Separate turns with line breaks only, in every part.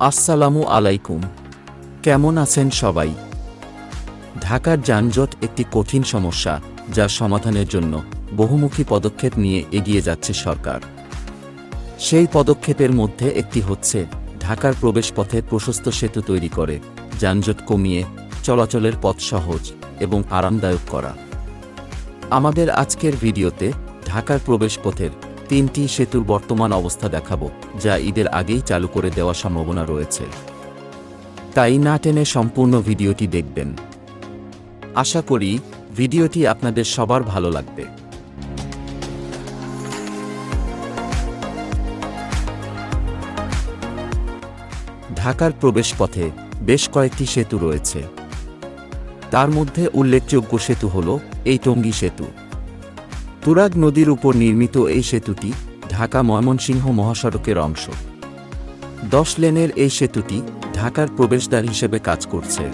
আসসালামু আলাইকুম। কেমন আছেন সবাই? ঢাকার যানজট একটি কঠিন সমস্যা যার সমাধানের জন্য বহুমুখী পদক্ষেপ নিয়ে এগিয়ে যাচ্ছে সরকার। সেই পদক্ষেপের মধ্যে একটি হচ্ছে, ঢাকার প্রবেশপথে প্রশস্ত সেতু তৈরি করে, যানজট কমিয়ে চলাচলের পথ সহজ এবং আরামদায়ক করা। আমাদের আজকের ভিডিওতে ঢাকার প্রবেশপথের তিনটি সেতুর বর্তমান অবস্থা দেখাব, যা ঈদের আগেই চালু করে দেওয়ার সম্ভাবনা রয়েছে। তাই না টেনে সম্পূর্ণ ভিডিওটি দেখবেন। আশা করি, ভিডিওটি আপনাদের সবার ভালো লাগবে। ঢাকার প্রবেশপথে বেশ কয়েকটি সেতু রয়েছে। তার মধ্যে উল্লেখযোগ্য সেতু হল এই টঙ্গী সেতু। তুরাগ নদীর উপর নির্মিত এই সেতুটি ঢাকা ময়মনসিংহ মহাসড়কের অংশ। দশ লেনের এই সেতুটি ঢাকার প্রবেশদ্বার হিসেবে কাজ করছে।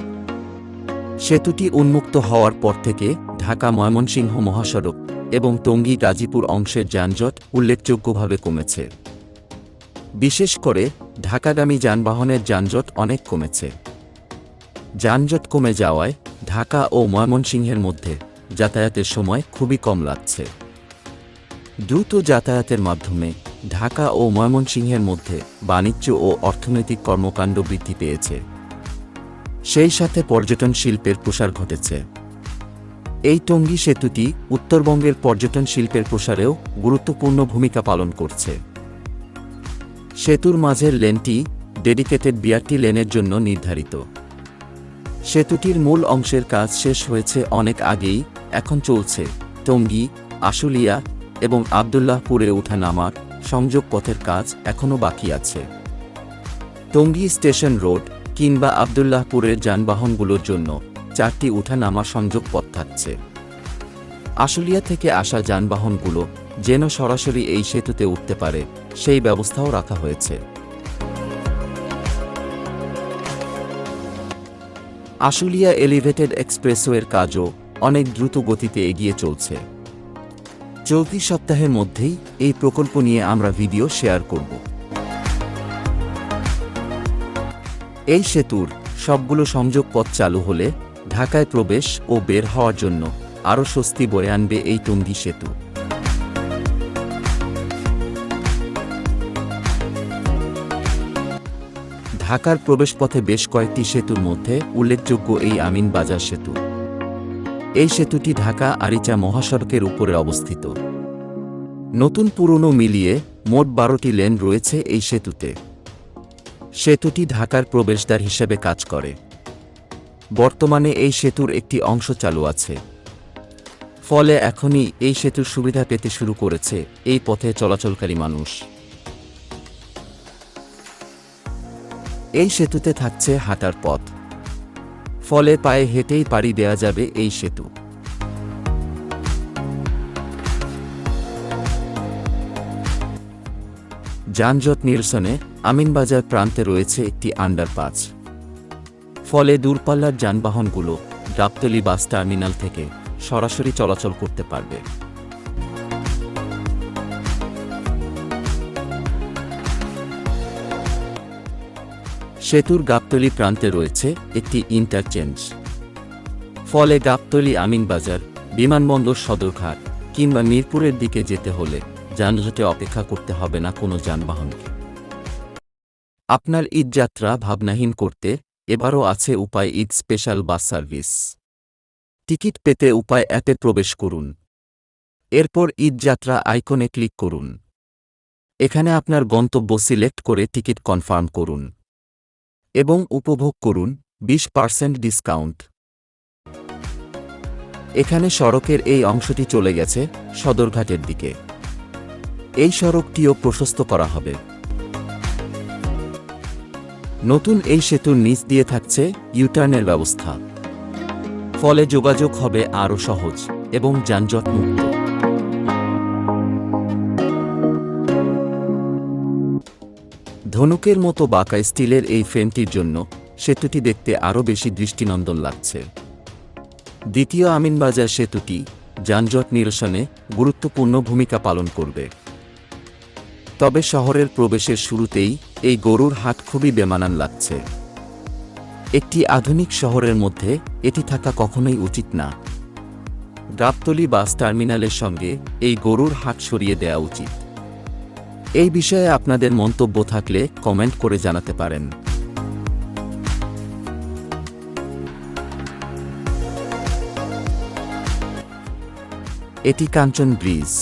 সেতুটি উন্মুক্ত হওয়ার পর থেকে ঢাকা ময়মনসিংহ মহাসড়ক এবং টঙ্গী গাজীপুর অংশের যানজট উল্লেখযোগ্যভাবে কমেছে। বিশেষ করে ঢাকাগামী যানবাহনের যানজট অনেক কমেছে। যানজট কমে যাওয়ায় ঢাকা ও ময়মনসিংহের মধ্যে যাতায়াতের সময় খুবই কম লাগছে। দ্রুত যাতায়াতের মাধ্যমে ঢাকা ও ময়মনসিংহের মধ্যে বাণিজ্য ও অর্থনৈতিক কর্মকাণ্ড বৃদ্ধি পেয়েছে। সেই সাথে পর্যটন শিল্পের প্রসার ঘটেছে। এই টঙ্গী সেতুটি উত্তরবঙ্গের পর্যটন শিল্পের প্রসারেও গুরুত্বপূর্ণ ভূমিকা পালন করছে। সেতুর মাঝের লেনটি ডেডিকেটেড বিআরটি লেনের জন্য নির্ধারিত। সেতুটির মূল অংশের কাজ শেষ হয়েছে অনেক আগেই, এখন চলছে টঙ্গী, আশুলিয়া এবং আবদুল্লাহপুরে ওঠা নামার সংযোগ পথের কাজ এখনও বাকি আছে। টঙ্গী স্টেশন রোড কিংবা আবদুল্লাহপুরের যানবাহনগুলোর জন্য চারটি উঠা নামা সংযোগ পথ থাকছে। আশুলিয়া থেকে আসা যানবাহনগুলো যেন সরাসরি এই সেতুতে উঠতে পারে, সেই ব্যবস্থাও রাখা হয়েছে। আশুলিয়া এলিভেটেড এক্সপ্রেসওয়ের কাজও অনেক দ্রুত গতিতে এগিয়ে চলছে। চলতি সপ্তাহের মধ্যেই এই প্রকল্প নিয়ে আমরা ভিডিও শেয়ার করব। এই সেতুর সবগুলো সংযোগ পথ চালু হলে ঢাকায় প্রবেশ ও বের হওয়ার জন্য আরও স্বস্তি বয়ে আনবে এই টঙ্গী সেতু। ঢাকার প্রবেশপথে বেশ কয়েকটি সেতুর মধ্যে উল্লেখযোগ্য এই আমিন বাজার সেতু। এই সেতুটি ঢাকা আরিচা মহাসড়কের উপরে অবস্থিত। নতুন পুরনো মিলিয়ে মোট বারোটি লেন রয়েছে এই সেতুতে। সেতুটি ঢাকার প্রবেশদ্বার হিসেবে কাজ করে। বর্তমানে এই সেতুর একটি অংশ চালু আছে। ফলে এখনই এই সেতুর সুবিধা পেতে শুরু করেছে এই পথে চলাচলকারী মানুষ। এই সেতুতে থাকছে হাঁটার পথ। ফলে পায়ে হেঁটেই পাড়ি দেয়া যাবে এই সেতু। যানজট নিরসনে আমিনবাজার প্রান্তে রয়েছে একটি আন্ডারপাস। ফলে দূরপাল্লার যানবাহনগুলো ডাবতলি বাস টার্মিনাল থেকে সরাসরি চলাচল করতে পারবে। সেতুর গাবতলি প্রান্তে রয়েছে একটি ইন্টারচেঞ্জ ফলে গাবতলি আমিনবাজার, বিমানবন্দর সদরঘাট কিংবা মিরপুরের দিকে যেতে হলে যানজটে অপেক্ষা করতে হবে না কোনো যানবাহনকে। আপনার ঈদ যাত্রা ভাবনাহীন করতে এবারও আছে উপায় Eid special bus service ticket পেতে উপায় অ্যাপে প্রবেশ করুন। এরপর ঈদ যাত্রা আইকনে ক্লিক করুন। এখানে আপনার গন্তব্য সিলেক্ট করে টিকিট কনফার্ম করুন। এবং উপভোগ করুন বিশ পার্সেন্ট ডিসকাউন্ট। এখানে সড়কের এই অংশটি চলে গেছে সদরঘাটের দিকে। এই সড়কটিও প্রশস্ত করা হবে। নতুন এই সেতুর নিচ দিয়ে থাকছে ইউটার্নের ব্যবস্থা। ফলে যোগাযোগ হবে আরও সহজ এবং যানজট মুক্ত ধনুকের মতো বাঁকা স্টিলের এই ফ্রেমটির জন্য সেতুটি দেখতে আরও বেশি দৃষ্টিনন্দন লাগছে। দ্বিতীয় আমিনবাজার সেতুটি যানজট নিরসনে গুরুত্বপূর্ণ ভূমিকা পালন করবে। তবে শহরের প্রবেশের শুরুতেই এই গরুর হাট খুবই বেমানান লাগছে। একটি আধুনিক শহরের মধ্যে এটি থাকা কখনোই উচিত না। গাবতলি বাস টার্মিনালের সঙ্গে এই গরুর হাট সরিয়ে দেওয়া উচিত। এই বিষয়ে আপনাদের মন্তব্য থাকলে কমেন্ট করে জানাতে পারেন। এটি কাঞ্চন ব্রিজ।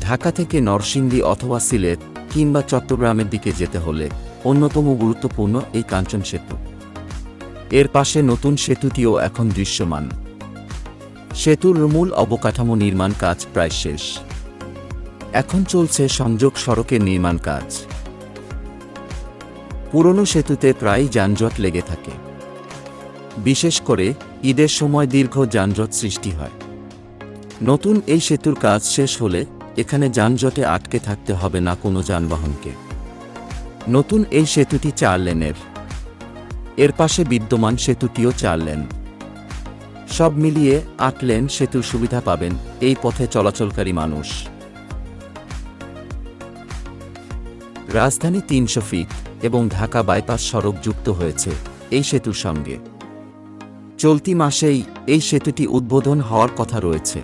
ঢাকা থেকে নরসিংদী অথবা সিলেট কিংবা চট্টগ্রামের দিকে যেতে হলে অন্যতম গুরুত্বপূর্ণ এই কাঞ্চন সেতু। এর পাশে নতুন সেতুটিও এখন দৃশ্যমান। সেতুর মূল অবকাঠামো নির্মাণ কাজ প্রায় শেষ। এখন চলছে সংযোগ সড়কের নির্মাণ কাজ। পুরনো সেতুতে প্রায় যানজট লেগে থাকে। বিশেষ করে ঈদের সময় দীর্ঘ যানজট সৃষ্টি হয়। নতুন এই সেতুর কাজ শেষ হলে এখানে যানজটে আটকে থাকতে হবে না কোনো যানবাহনকে। নতুন এই সেতুটি চার লেনের। এর পাশে বিদ্যমান সেতুটিও চার লেন। সব মিলিয়ে আট লেন সেতুর সুবিধা পাবেন এই পথে চলাচলকারী মানুষ। রাজধানী তিনশো ফিট এবং ঢাকা বাইপাস সড়ক যুক্ত হয়েছে এই সেতুর সঙ্গে। চলতি মাসেই এই সেতুটি উদ্বোধন হওয়ার কথা রয়েছে।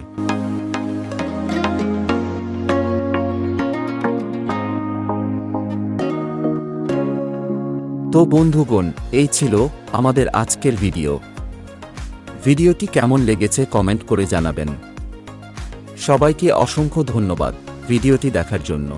তো বন্ধুগণ, এই ছিল আমাদের আজকের ভিডিও। ভিডিওটি কেমন লেগেছে কমেন্ট করে জানাবেন। সবাইকে অসংখ্য ধন্যবাদ ভিডিওটি দেখার জন্য।